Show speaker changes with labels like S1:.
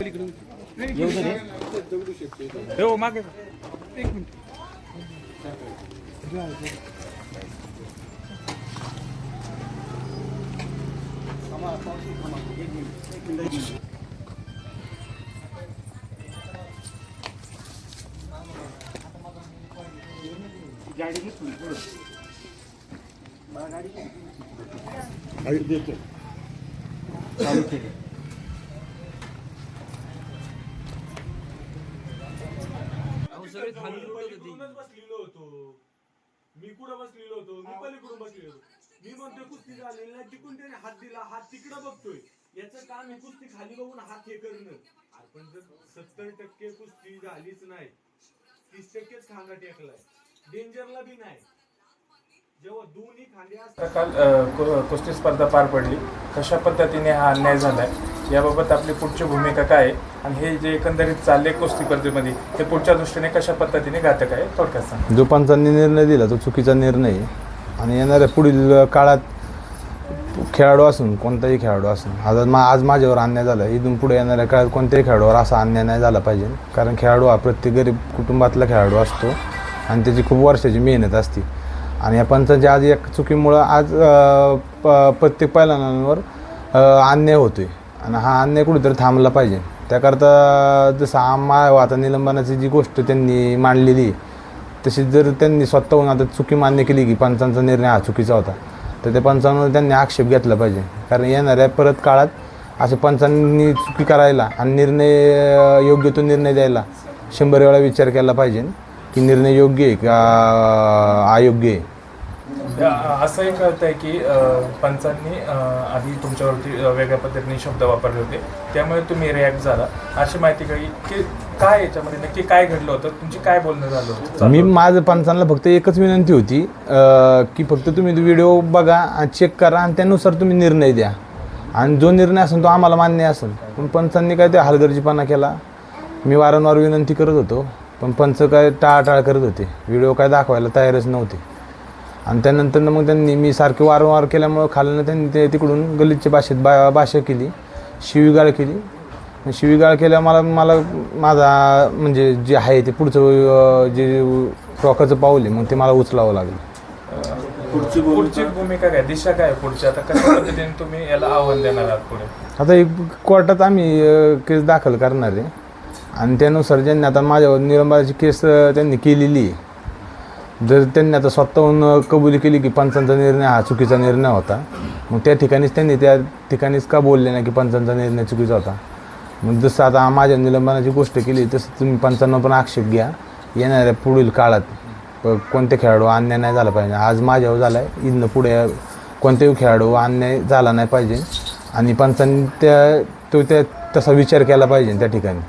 S1: येऊ दे हो मागे एक मिनिट
S2: देतो
S3: पलीकडूनच बसलेलो होतो. मी कुठं बसलेलो होतो? मी पलीकडून बसलेलो होतो. मी म्हणतोय कुस्ती झालेली नाही. तिकडून त्याने हात दिला. हात तिकडं बघतोय. याचं काम आहे कुस्ती खाली बघून हात हे करणं. अरे पण जर सत्तर टक्के कुस्ती झालीच नाही तीस टक्केच खांदा टेकलाय. डेंजरला बी नाही. जेव्हा दोन्ही खांदे असतात
S4: काल अ, कु- कुस्ती स्पर्धा पार पडली. कशा पद्धतीने हा अन्याय झाला आहे याबाबत आपली पुढची भूमिका काय आहे? आणि हे जे एकंदरीत चालले कुस्ती स्पर्धेमध्ये ते पुढच्या दृष्टीने कशा पद्धतीने घातक आहे? थोडक्यात सांग.
S5: जो पंचांनी निर्णय दिला तो चुकीचा निर्णय आहे. आणि येणाऱ्या पुढील काळात खेळाडू असून कोणताही खेळाडू असून आज मा आज माझ्यावर अन्याय झाला इथून पुढे येणाऱ्या काळात कोणत्याही खेळाडूवर असा अन्याय नाही झाला पाहिजे. कारण खेळाडू हा प्रत्येक गरीब कुटुंबातला खेळाडू असतो आणि त्याची खूप वर्षाची मेहनत असते. आणि या पंचांच्या आज एक चुकीमुळं आज प प्रत्येक पैलवानांवर अन्याय अन्याय होतोय. आणि हा अन्याय कुठेतरी थांबला पाहिजे. त्याकरता जसं आम्हा आता निलंबनाची जी गोष्ट त्यांनी मांडलेली तशी जर त्यांनी स्वतःहून आता चुकी मान्य केली की पंचांचा निर्णय हा चुकीचा होता तर त्या पंचांवर त्यांनी आक्षेप घेतला पाहिजे. कारण येणाऱ्या परत काळात असे पंचांनी चुकी करायला आणि निर्णय योग्य तो निर्णय द्यायला शंभर वेळा विचार केला पाहिजे की निर्णय योग्य आहे का अयोग्य आहे.
S4: अ- असंही कळत आहे की पंचांनी आधी तुमच्यावरती वेगळ्या पद्धतीने शब्द वापरले होते. त्यामुळे तुम्ही रिॲक्ट झाला. अशी माहिती कळली की काय याच्यामध्ये नक्की काय घडलं होतं? तुमची काय बोलणं झालं होतं?
S5: मी माझं पंचांना फक्त एकच विनंती होती की फक्त तुम्ही व्हिडिओ बघा चेक करा आणि त्यानुसार तुम्ही निर्णय द्या. आणि जो निर्णय असेल तो आम्हाला मान्य असेल. पण पंचांनी काय ते हलगर्जीपणा केला. मी वारंवार विनंती करत होतो पण पंच काय टाळाटाळ करत होते. व्हिडिओ काय दाखवायला तयारच नव्हते. आणि त्यानंतर मग त्यांनी मी सारखे वारंवार केल्यामुळं खाल्ल्यानं त्यांनी ते तिकडून गलितच्या भाषेत बा भाषा केली शिवीगाळ केली. आणि शिवीगाळ केल्या मला मला माझा म्हणजे जे आहे ते पुढचं जे टोकाचं पाऊल आहे मग ते मला उचलावं लागलं.
S2: पुढची
S4: पुढची भूमिका काय? दिशा काय आहे पुढची? आता कशा पद्धतीने तुम्ही याला आव्हान देणार आहात पुढे?
S5: आता एक कोर्टात आम्ही केस दाखल करणार आहे. आणि त्यानुसार ज्यांनी आता माझ्यावर निलंबनाची केस त्यांनी केलेली आहे. जर त्यांनी आता स्वतःहून कबुली केली की पंचांचा निर्णय हा चुकीचा निर्णय होता मग त्या ठिकाणीच त्यांनी त्या ठिकाणीच का बोलले नाही की पंचांचा निर्णय चुकीचा होता? मग जसं आता माझ्या निलंबनाची गोष्ट केली तसं तुम्ही पंचांना पण आक्षेप घ्या. येणाऱ्या पुढील काळात कोणते खेळाडू अन्याय नाही झाला पाहिजे. आज माझ्यावर झाला आहे इथनं पुढे कोणतेही खेळाडू अन्याय झाला नाही पाहिजे. आणि पंचांनी त्या तो त्या तसा विचार केला पाहिजे त्या ठिकाणी.